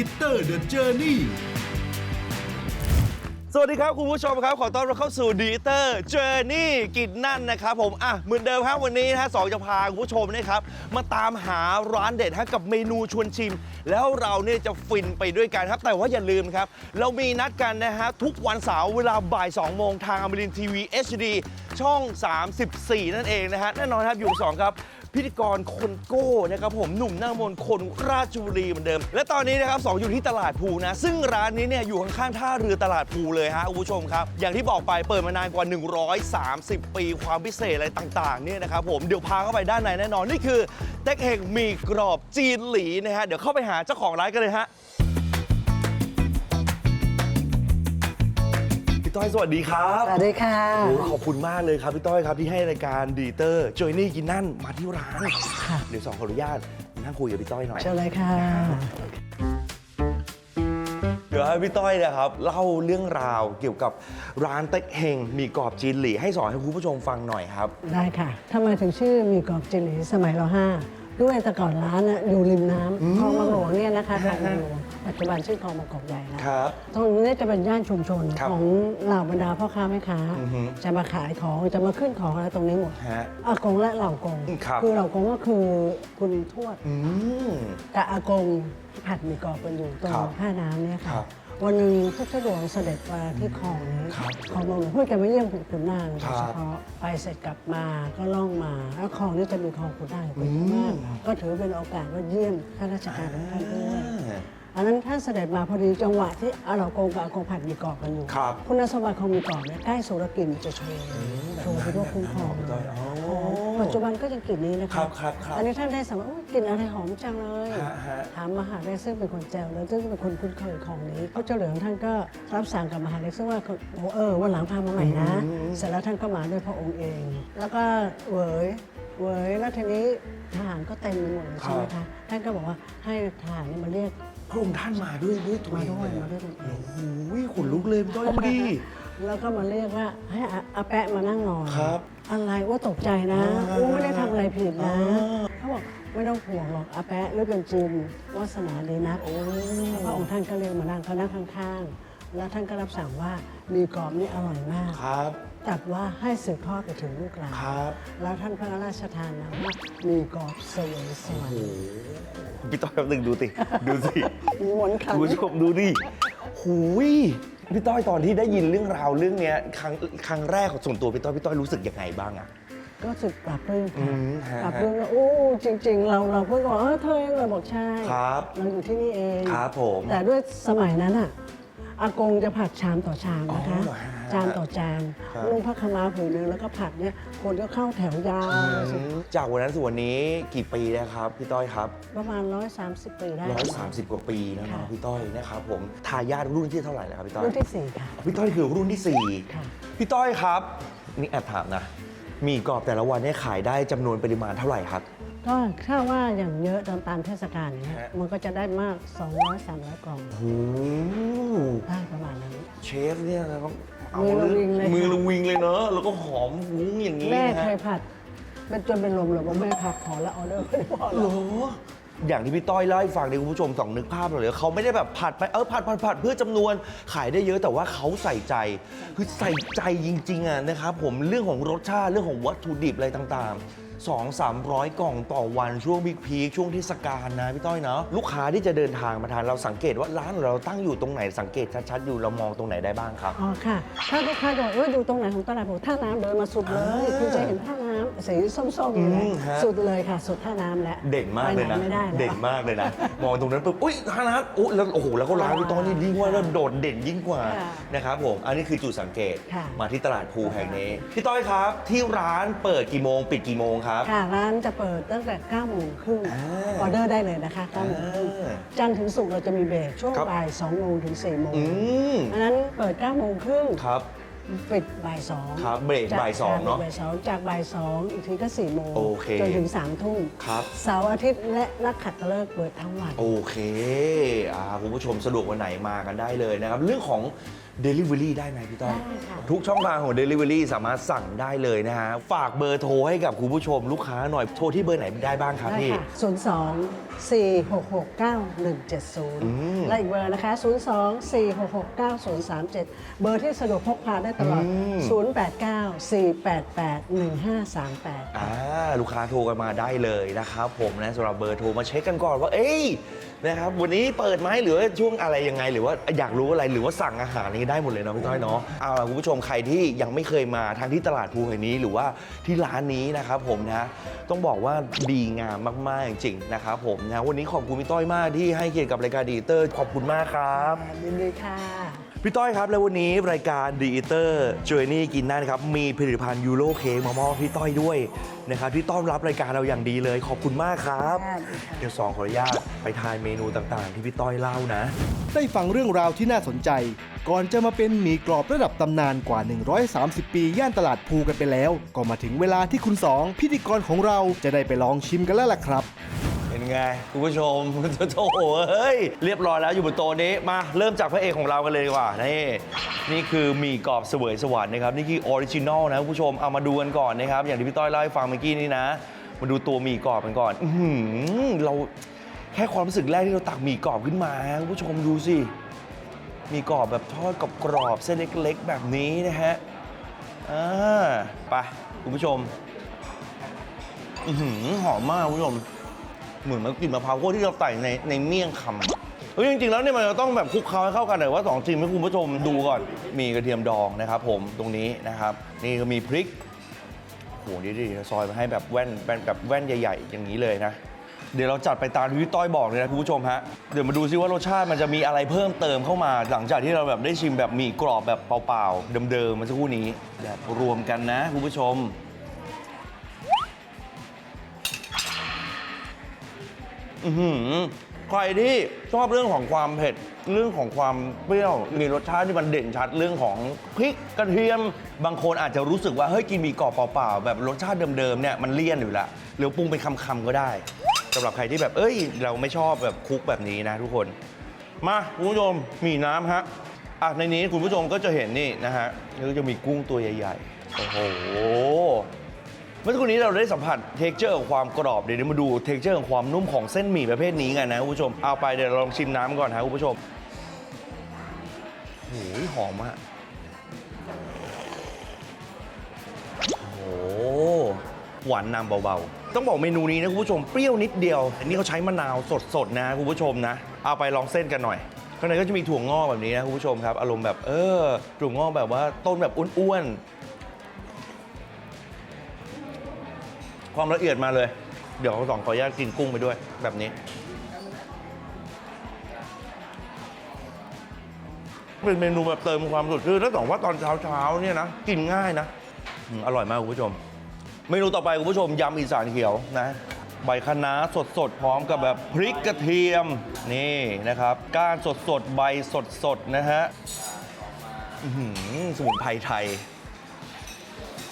Eater the Journey สวัสดีครับ คุณผู้ชมครับ ขอต้อนรับเข้าสู่ดีเตอร์เจอร์นี่กินนั่นนะครับผมอะเหมือนเดิมครับวันนี้นะฮะสองจะพาคุณผู้ชมนะครับ มาตามหาร้านเด็ดฮะกับเมนูชวนชิม แล้วเราเนี่ยจะฟินไปด้วยกันครับ แต่ว่าอย่าลืมครับ เรามีนัดกันนะฮะ ทุกวันเสาร์เวลาบ่าย 2 โมงทางอมรินทีวี HD ช่อง 34 นั่นเองนะฮะ แน่นอนครับอยู่สองครับ พิธีกรคนโก้นะครับผมหนุ่มหน้ามนต์คนราชบุรีเหมือนเดิม และตอนนี้นะครับสองอยู่ที่ตลาดภูนะ ซึ่งร้านนี้เนี่ยอยู่ข้างๆท่าเรือตลาดภูเลยฮะคุณผู้ชมครับ อย่างที่บอกไปเปิดมานานกว่า 130 ปีความพิเศษอะไรต่างๆเนี่ยนะครับผมเดี๋ยวพาเข้าไปด้านในแน่นอนนี่คือเต็กเฮงมีกรอบจีนหลีนะฮะเดี๋ยวเข้าไปหาเจ้าของร้านกันเลยฮะ ต้อยสวัสดีครับสวัสดีค่ะโอ้ขอบคุณมากเลยครับพี่ต้อยครับที่ให้รายการดีเตอร์จอยนี่กินนั่นมาที่ร้านค่ะเดี๋ยวสองขออนุญาตนั่งคุยกับพี่ต้อยหน่อยเชิญเลยค่ะ เดี๋ยวให้พี่ต้อยนะครับเล่าเรื่องราวเกี่ยวกับร้านเต็กเฮงมีกรอบจีนหลี่ให้สอนให้คุณผู้ชมฟังหน่อยครับ ได้ค่ะทำไมถึงชื่อมีกรอบจิหลีสมัยเราห้าด้วยแต่ก่อนร้านน่ะอยู่ริมน้ำคลองบางหลวงเนี่ยนะคะขายอยู่ ปัจจุบันชื่อคลองบางกอกใหญ่แล้วครับ ตรงนี้จะเป็นย่านชุมชนครับของเหล่าบรรดาพ่อค้าแม่ค้า อือฮึ จะมาขายของจะมาขึ้นของอะไรตรงนี้หมดฮะ อากงและเหล่ากงครับ อเหล่ากงก็คือคุณทวด อืมกับอากงผัดหมีกรอบกันอยู่ตรงครับท่าน้ำเนี่ยครัค่ะ บวันหนึ่งพระเจ้าหลวงเสด็จมาที่คลองนี้ครับคลองบางหลวงเพื่อจะมาเยี่ยมขุนนางโดครัยบเฉพาะไปเสร็จกลับมาก็ล่องมาแล้วคลองนี้จะมีคลองขุนนางอยู่มากก็ถือเป็นโอกาสว่าเยี่ยมข้าราชการของท่านด้วย อ่า อันนั้นท่านเสด็จมาพอดีจังหวะที่อาเหล่ากงกับอากงผัดหมีกรอบกันอยู่ครับ คุณสมบัติของหมีกรอบเนี่ยใกล้สุรกลิ่นจะโชว์โชว์ไปด้วยคุ้มครองแบบนั้นเลยอ๋อ ปัจจุบันก็ยังกลิ่นนี้นะครัคะบครับครับอันนี้ท่านได้สัมผัสโอ้ยกลิ่นอะไรหอมจังเลย ฮะฮะ ถามมหาเล็กซึ่งเป็นคนแจวแล้วซึ่งเป็นคนคุ้นเคยของนี้พระเจ้าเหลืองท่านก็รับสั่งกับมหาเล็กซึ่งว่าโอ้เออวันหลังพามาใหม่นะ เสร็จแล้วท่านก็มาด้วยพระองค์เอง แล้วก็เหวยเหวยแล้วทีนี้ทหารก็เต็มไปหมดเลยใช่ไหมครัคะบท่านก็บอกว่าให้ทหารเนี่ยมาเรียก พระองค์ท่านมาด้วยด้วยตัวมาเองด้วยเลยมาด้วยตัวเอง โอ้ยขนลุกเลยพี่ต้อยดูดิแล้วก็มาเรียกว่าให้อาอาแปะมานั่งนอนครับอะไรว่าตกใจนะอ่าอู้ไม่ได้ทำอะไรผิดนะอ่า เขาบอกไม่ต้องห่วงหรอกอาแปะหรือเป็นจีนวาสนาดีนักพระองค์ท่านก็เรียกมานั่งเขานั่งข้างๆ แล้วท่านก็รับสั่งว่ามีกรอบนี่อร่อยมาก ครับ ตรัดว่าให้สืบทอดไปถึงลูกหลานครับ แล้วท่านพระราชทานนามว่ามีกรอบเสวยสวรรค์พี่ต้อยแป๊บนึงดูสิดูสิมีหมนต์คุณผู้ชคำมดูดิหูยพี่ต้อยตอนที่ได้ยินเรื่องราวเรื่องเนี้ยครั้งครั้งแรกของส่วนตัวพี่ต้อยพี่ต้อยรู้สึกยังไงบ้างอะ ก็รู้สึกปรับปลื้มอืค่ะมฮะปรับปลื้มว่าโอ้จริง ๆ เราเราเพิ่งบอกเออเธอเองเลยบอกใช่ครับ เราอยู่ที่นี่เอง ครับผม แต่ด้วยสมัยนั้นอะอากงจะผัดชามต่อชามนะคะ อ๋อเหรอฮะ จานต่อจานครับลุงพระขาวมาผืนหนึงแล้วก็ผัดเนี่ยคนก็เข้าแถวยาวเลยสิจากวันนั้นถึงวันนี้กี่ปีแล้วครับพี่ต้อยครับ ประมาณ 130 ปีได้130 กว่าปีแล้วเนาะค่ะพี่ต้อยนะครับผมทายาทรุ่นที่เท่าไหร่แล้วครับพี่ต้อยรุ่นที่สี่ค่ะ พี่ต้อยคือรุ่นที่สี่ค่ะพี่ต้อยครับ นี่แอบถามนะ มีกรอบแต่ละวันเนี่ยขายได้จำนวนปริมาณเท่าไหร่ครับ ก็ถ้าว่าอย่างเยอะตามตามเทศกาลเนี่ยฮะ มันก็จะได้มาก 200 300 กล่องโอ้โหได้ประมาณนั้น เชฟเนี่ยนะต้องเอามือระวิงเลย มือค่ะระวิงเลยเนอะแล้วก็หอมฟุ้งอย่างนี้แม่นะเคฮะยผัดเป็นจนเป็นลมเลยว่าแม่ผัดขอแล้วออเดอร์ไม่ได้พอหรเหรอกออย่างที่พี่ต้อยเล่าให้ฟังในยคุณผู้ชมสองนึกภาพเลยเขาไม่ได้แบบผัดไปเออผัดผัดผัดเพื่อจำนวนขายได้เยอะแต่ว่าเขาใส่ใจคือใส่ใจจริงๆอะนะครับผมเรื่องของรสชาติเรื่องของวัตถุดิบอะไรต่างๆ 2 3 0 0 กล่องต่อวันช่วงบิ๊กพีคช่วงเทศกาลนะพี่ต้อยเนาะลูกค้าที่จะเดินทางมาทานเราสังเกตว่าร้านของเราตั้งอยู่ตรงไหนสังเกตชัดๆอยู่เรามองตรงไหนได้บ้างครับ อ๋อค่ะ ถ้าลูกค้าบอกเอออยู่ตรงไหนของตลาดผมท่าน้ำเดินมาสุดเลยอ่าคุณจะเห็นท่าน้ำ สีส้มๆอยู่อืเลยมฮะ สุดเลยค่ะ สุดท่าน้ำแล้วเด่นมากเลยนะ ไปไหไม่ได้แล้ว เด่นมากเลยนะ มองตรงนั้นปุ๊บ อุ้ยร้านนั้นอุ้ยแล้วโอ้โห แล้วก็ร้านพี่ต้อยนี่ยิ่งว่าแล้วโดดเด่นยิ่งกว่า ค่ะนะครับผม อันนี้คือจุดสังเกต ค่ะมาที่ตลาดภูแห่งนี้ พี่ต้อยครับ ที่ร้านเปิดกี่โมง ปิดกี่โมงครับ ค่ะร้านจะเปิดตั้งแต่9โมงครึ่งอ่าออเดอร์ได้เลยนะคะ9โมงครึ่งอ่าจันทร์ถึงศุกร์เราจะมีเบรกช่วงครับ บ่าย2โมงถึง4โมงอืมอันนั้นเปิด9โมงครึ่งครับ ปิดบ่ายสองครับเบรกจบ่ายสองเนอะบ่ายสองจากบ่ายสองอีกทีก็สี่โมงโอเคจนถึงสามทุ่มครับ เสาร์อาทิตย์และนักขัตฤกษ์เปิดทั้งวัน โอเคอ่าคุณผู้ชมสะดวกวันไหนมากันได้เลยนะครับ เรื่องของ Delivery ได้ไหมพี่ต้อยได้ค่ะทุกช่องทางของ Delivery สามารถสั่งได้เลยนะฮะ ฝากเบอร์โทรให้กับคุณผู้ชมลูกค้าหน่อยโทรที่เบอร์ไหนได้บ้างครับได้พี่ค่ะ0 2 4 6 6 9 1 7อืม0และอีกเบอร์นะคะ0 2 4 6 6 9 0 3 7เบอร์ที่สะดวกพกพาได้ตลอดอืม0 8 9 4 8 8 1 5 3 8อ่าลูกค้าโทรกันมาได้เลยนะครับผมนะสำหรับเบอร์โทรมาเช็คกันก่อนว่า เอ้ย นะครับวันนี้เปิดไหมหรือว่าช่วงอะไรยังไง หรือว่าอยากรู้อะไรหรือว่าสั่งอาหารนี้ได้หมดเลยเนาะพี่ต้อยเนาะเอาล่ะคุณผู้ชมใครที่ยังไม่เคยมาทางที่ตลาดภูแห่งนี้หรือว่าที่ร้านนี้นะครับผมนะต้องบอกว่าดีงามมากๆจริงๆนะครับผมนะวันนี้ขอบคุณพี่ต้อยมากที่ให้เกียรติกับรายการดีเตอร์ขอบคุณมากครับ ยินดีค่ะ พี่ต้อยครับ แล้ววันนี้รายการดีเตอร์จ o นี่กินได้นะครับ มีผลิตภัณฑ์ยูโรเค้กมามอบพี่ต้อยด้วยนะครับที่ต้อนรับรายการเราอย่างดีเลยขอบคุณมากครับค่ะเดี๋ยวสองขออนุญาตไปทานเมนูต่างๆ ที่พี่ต้อยเล่านะ ได้ฟังเรื่องราวที่น่าสนใจ ก่อนจะมาเป็นหมี่กรอบระดับตำนานกว่า 130 ปี ย่านตลาดภูกันไปแล้ว ก็มาถึงเวลาที่คุณสองพิธีกรของเราจะได้ไปลองชิมกันแล้วล่ะครับเป็น ไงคุณผู้ชมโอ้โหเฮ้ยเรียบร้อยแล้วอยู่บนโต๊ะนี้มาเริ่มจากพระเอกของเรากันเลยดีกว่านี่นี่คือหมี่กรอบเสวยสวรรค์นะครับนี่คือออริจินอลนะคุณผู้ชมเอามาดูกันก่อนนะครับอย่างที่พี่ต้อยเล่าให้ฟังเมื่อกี้นี้นะมาดูตัวหมี่กรอบกันก่อนอื้อหือเราแค่ความรู้สึกแรกที่เราตักหมี่กรอบขึ้นมาคุณผู้ชมดูสิมีกรอบแบบทอดกรอบๆเส้นเล็กๆ แบบนี้นะฮะอ่าไปคุณผู้ชม อือหือหอมมากคุณผู้ชม เหมือนมันกลิ่นมะพร้าวคั่วที่เราใส่ในในเมี่ยงคำเฮ้ยจริงๆแล้วเนี่ยมันจะต้องแบบคลุกเคล้าให้เข้ากันแต่ว่าสองทีมให้คุณผู้ชมดูก่อน มีกระเทียมดองนะครับ ผมตรงนี้นะครับ นี่ก็มีพริกโหดีดีๆซอยมาให้แบบแว่นแว่นแบบแว่นใหญ่ๆ อย่างนี้เลยนะ เดี๋ยวเราจัดไปตามที่พี่ต้อยบอกเลยนะคุณผู้ชมฮะเดี๋ยวมาดูซิว่ารสชาติมันจะมีอะไรเพิ่มเติมเข้ามา หลังจากที่เราแบบได้ชิมแบบหมี่กรอบแบบเปล่าๆเดิมๆเมาสักครู่นี้แบบรวมกันนะคุณผู้ชม อือหือใครที่ชอบเรื่องของความเผ็ด เรื่องของความเปรี้ยว มีรสชาติที่มันเด่นชัดเรื่องของพริกกระเทียม บางคนอาจจะรู้สึกว่า เฮ้ย กินหมีกรอบเปล่าๆแบบรสชาติเดิมๆเนี่ยมันเลี่ยนอยู่ละหรือปรุงเป็นคำๆก็ได้สำหรับใครที่แบบเอ้ย เราไม่ชอบแบบคลุกแบบนี้นะทุกคน มาคุณผู้ชมมีน้ำฮะอะในนี้คุณผู้ชมก็จะเห็นนี่นะฮะก็จะมีกุ้งตัวใหญ่ๆโอ้โห เมื่อสักครู่นี้เราได้สัมผัสเท็กเจอร์ของความกรอบเดี๋ยวมาดูเท็กเจอร์ของความนุ่มของเส้นหมี่ประเภทนี้กันนะคุณผู้ชมเอาไปเดี๋ยวเราลองชิมน้ำก่อนฮะคุณผู้ชมโอ้ยหอมอะโอ้โหหวานนำเบาๆ ต้องบอกเมนูนี้นะคุณผู้ชมเปรี้ยวนิดเดียว อันนี้เขาใช้มะนาวสดๆนะคุณผู้ชมนะ เอาไปลองเส้นกันหน่อยข้างในก็จะมีถั่วงอกแบบนี้นะคุณผู้ชมครับ อารมณ์แบบเออถั่วงอกแบบว่าต้นแบบอ้วนๆ ความละเอียดมาเลย เดี๋ยวสองขออนุญาตกินกุ้งไปด้วย แบบนี้ เป็นเมนูแบบเติมความสดชื่นแล้วสองว่าตอนเช้าเช้าเนี่ยนะกินง่ายนะอืมอร่อยมากคุณผู้ชม เมนูต่อไปคุณผู้ชมยำอีสานเขียวนะ ใบคะน้าสดๆพร้อมกับแบบพริกกระเทียมนี่นะครับก้านสดๆใบสดๆนะฮะอื้อหือสมุนไพรไทย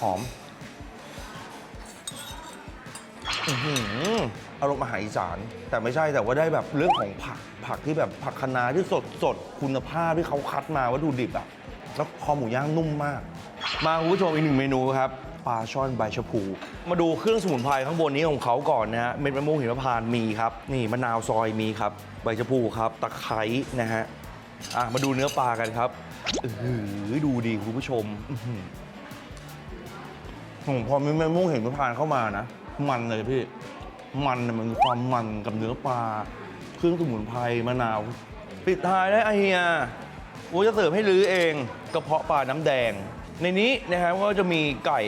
หอม อื้อหืออารมณ์อาหารอีสาน แต่ไม่ใช่แต่ว่าได้แบบเรื่องของผักผักที่แบบผักคะน้าที่สดสดคุณภาพที่เขาคัดมาวัตถุดิบอะแล้วคอหมูย่างนุ่มมาก มาคุณผู้ชมอีกหนึ่งเมนูครับปลาช่อนใบชะพู มาดูเครื่องสมุนไพรข้างบนนี้ของเขาก่อนนะฮะเม็ดมะม่วงหิมพานต์มีครับ นี่มะนาวซอยมีครับ ใบชะพูครับ ตะไคร้นะฮะอะมาดูเนื้อปลากันครับอือหือดูดีคุณผู้ชมอื้อหือผมพอมีมะม่วงเห็นมพร้าวเข้ามานะ มันเลยพี่ มันเนี่ยมันมีความมันกับเนื้อปลา เครื่องสมุนไพรมะนาว ปิดท้ายได้ไอเฮียโอ้จะเสิร์ฟให้ลือเองกระเพาะปลาน้ำแดง ในนี้นะครับก็จะมีไก่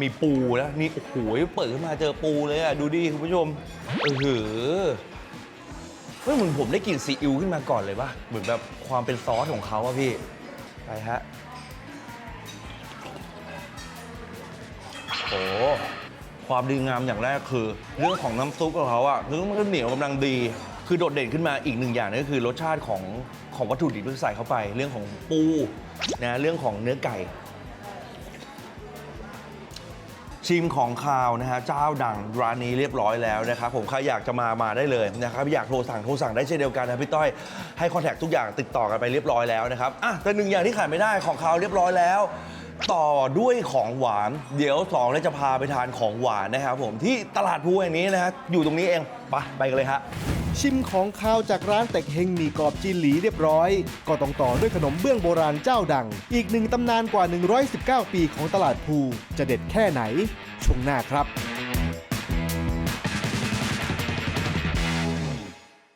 มีปูนะนี่โอ้โหเปิดขึ้นมาเจอปูเลยอะดูดิคุณผู้ชมเออหือเฮ้ยเหมือนผมได้กลิ่นซีอิ๊วขึ้นมาก่อนเลยปะเหมือนแบบความเป็นซอสของเขาอะพี่ไปฮะโอ้ ความดีงามอย่างแรกคือ เรื่องของน้ำซุปของเขาอะคือมันก็เหนียวกำลังดี คือโดดเด่นขึ้นมาอีกหนึ่งอย่างก็คือรสชาติของของวัตถุดิบที่ใส่เข้าไป เรื่องของปูนะเรื่องของเนื้อไก่ ชิมของคาวนะฮะเจ้าดังร้านนี้เรียบร้อยแล้วนะครับผมใครอยากจะมามาได้เลยนะครับอยากโทรสั่งโทรสั่งได้เช่นเดียวกันนะพี่ต้อยให้คอนแทคทุกอย่างติดต่อกันไปเรียบร้อยแล้วนะครับอะแต่หนึ่งอย่างที่ขาดไม่ได้ของคาวเรียบร้อยแล้ว ต่อด้วยของหวาน เดี๋ยวสองเนี่ยจะพาไปทานของหวานนะครับผมที่ตลาดภูแห่งนี้นะฮะอยู่ตรงนี้เองไปไปกันเลยฮะชิมของข้าวจากร้านเต็กเฮงหมี่กรอบจีนหลีเรียบร้อย ก็ต้องต่อด้วยขนมเบื้องโบราณเจ้าดัง อีกหนึ่งตำนานกว่า 119 ปีของตลาดภูจะเด็ดแค่ไหนช่วงหน้าครับ